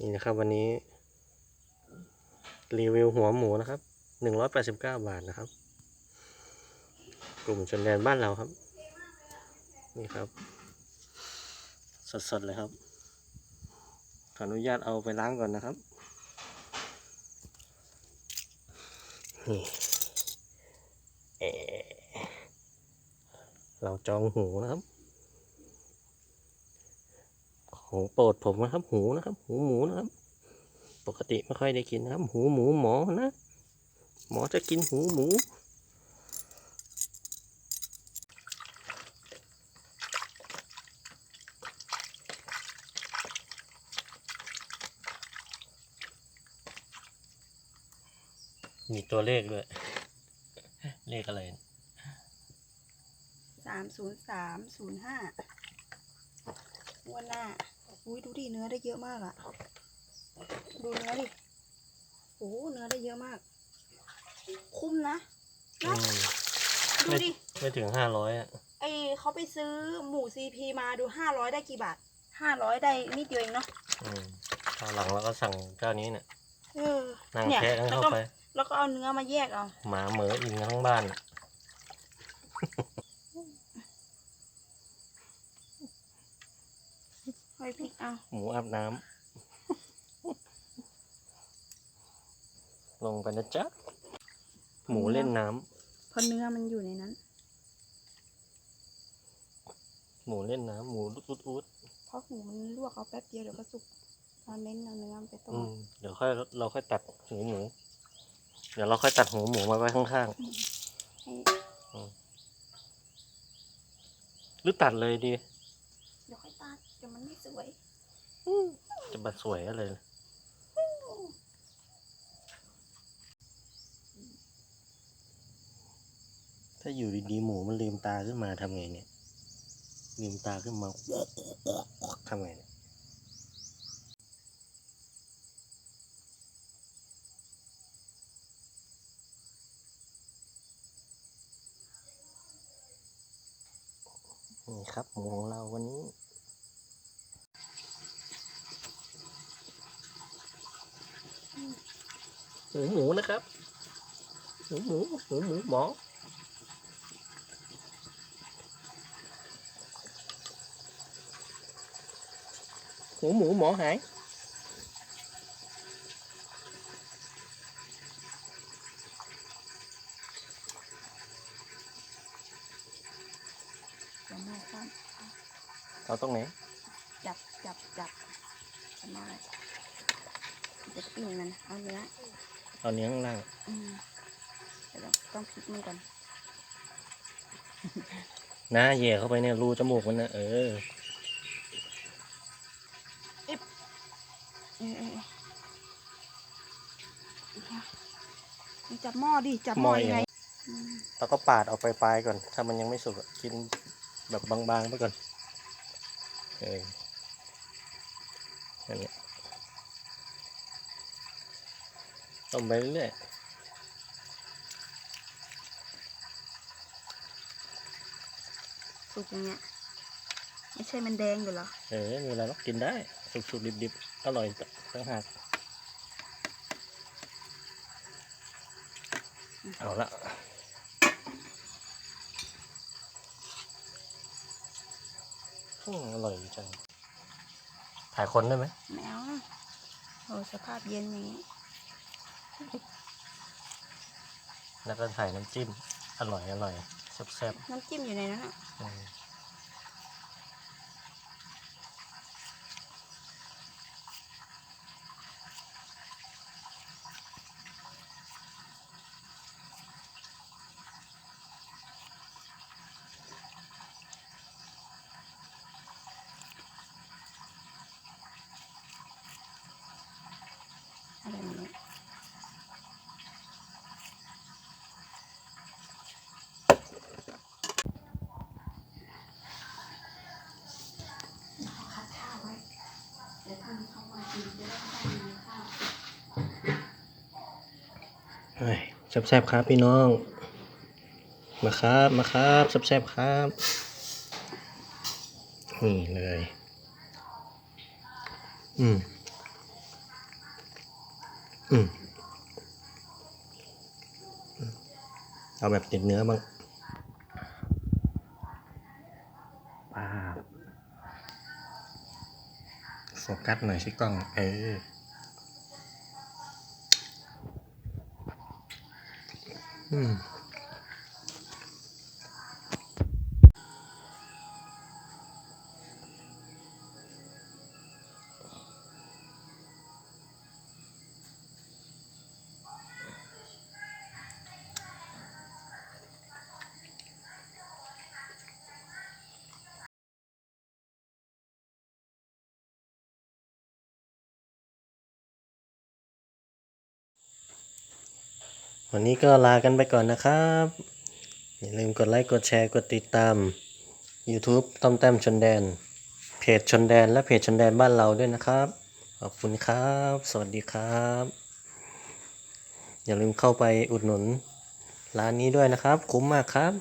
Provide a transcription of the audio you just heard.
นี่นะครับวันนี้ รีวิวหัวหมูนะครับหนึ่งร้อยแปดสิบเก้าบาทนะครับ กลุ่มชนแดนบ้านเราครับ นี่ครับ สดๆเลยครับ ขออนุญาตเอาไปล้างก่อนนะครับนี่เอเราจองหูนะครับ ของโปรดผมนะครับ หูนะครับ หูหมูนะครับ ปกติไม่ค่อยได้กินนะครับ หูหมูหมอนะ หมอจะกินหูหมูมีตัวเลขด้วย เลขอะไร สามศูนย์สามศูนย์ห้าวันหน้า อุ้ยดูดิเนื้อได้เยอะมากอะดูเนื้อดิโอ้โหเนื้อได้เยอะมาก คุ้มนะอืมดูดิไม่ถึงห้าร้อยอะไอเขาไปซื้อหมูซีพีมาดูห้าร้อยได้กี่บาทห้าร้อยได้นิดเดียวเองเนาะอืมคราวหลังเราก็สั่งเจ้านี้เนี่ยเออนั่งเนี่ยแคะกันแล้วเข้าก็ไป แล้วก็เอาเนื้อมาแยกเอาหมาเหมืออินกันทั้งบ้าน อะค่อยพริกเอาหมูอาบน้ำ ลงไปนะจ๊ะ หมูเล่นน้ำเพราะเนื้อมันอยู่ในนั้นหมูเล่นน้ำ หมูอุดอุดอุดเพราะหมูมันลวกเอาแป๊บเดียวเดี๋ยวก็สุกเราเน้นเอาเนื้อมันไปต้อืมมเดี๋ยวค่อยเราค่อยตัดหูหมู เดี๋ยวเราค่อยตัดหูหมูมาไว้ข้างให้ๆ หรือตัดเลยดีเดี๋ สวยจะบัดสวยอะไรล่ะถ้าอยู่ดีๆหมูมันลืมตาขึ้นมาทำไงเนี่ยลืมตาขึ้นมาทำไงเนี่ยนี่ครับหมูของเราวันนี้ หมูหมูนะครับ หมูหมูหมูหมูหมอหมูหมูหมอหายเดี๋ยวแม่ซ้อนเอาตรงไหนจับจับจับทำอะไรจะปิ้งมันเอาเนื้อ เอาเนื้อข้างล่างอืมเดี๋ยวเราต้องพลิกมันก่อนนะเหย่เข้าไปเนี่ยรูจมูกมันนะเออเออเออเออเอาจับหม้อดิจับหม้อยังไงอืมแล้วก็ปาดออกไปปลายก่อน ถ้ามันยังไม่สุกอะกินแบบบางๆไปก่อน เอออย่างเงี้ย ต้มไปเรื่อยสุกอย่างเงี้ยไม่ใช่มันแดงอยู่เหรอๆเออมีอะไรหรอกกินได้ สุกๆดิบๆ อร่อยต่างหากเอาละอืมอร่อยจัง ถ่ายคนได้ไหมแมวโอ้สภาพเย็นอย่างนี้ แล้วก็ถ่ายน้ำจิ้ม อร่อยอร่อยแซ่บน้ำจิ้มอยู่ในนั้นอะๆอืมอะไรแบบนี้คัดข้าวไว้ เดี๋ยวถ้ามีเขามากินจะได้ไม่ต้องมีข้าว เฮ้ย แซ่บๆครับพี่น้อง มาครับ มาครับแซ่บๆครับ นี่เลย อืม อืม เอาแบบติดเนื้อบ้างป้าโฟกัสหน่อยสิกล้อง เออ อื วันนี้ก็ลากันไปก่อนนะครับ อย่าลืมกดไลค์ กดแชร์ กดติดตาม YouTube ต้อมแต้มชนแดน เพจชนแดนและเพจชนแดนบ้านเราด้วยนะครับ ขอบคุณครับ สวัสดีครับ อย่าลืมเข้าไปอุดหนุนร้านนี้ด้วยนะครับ คุ้มมากครับ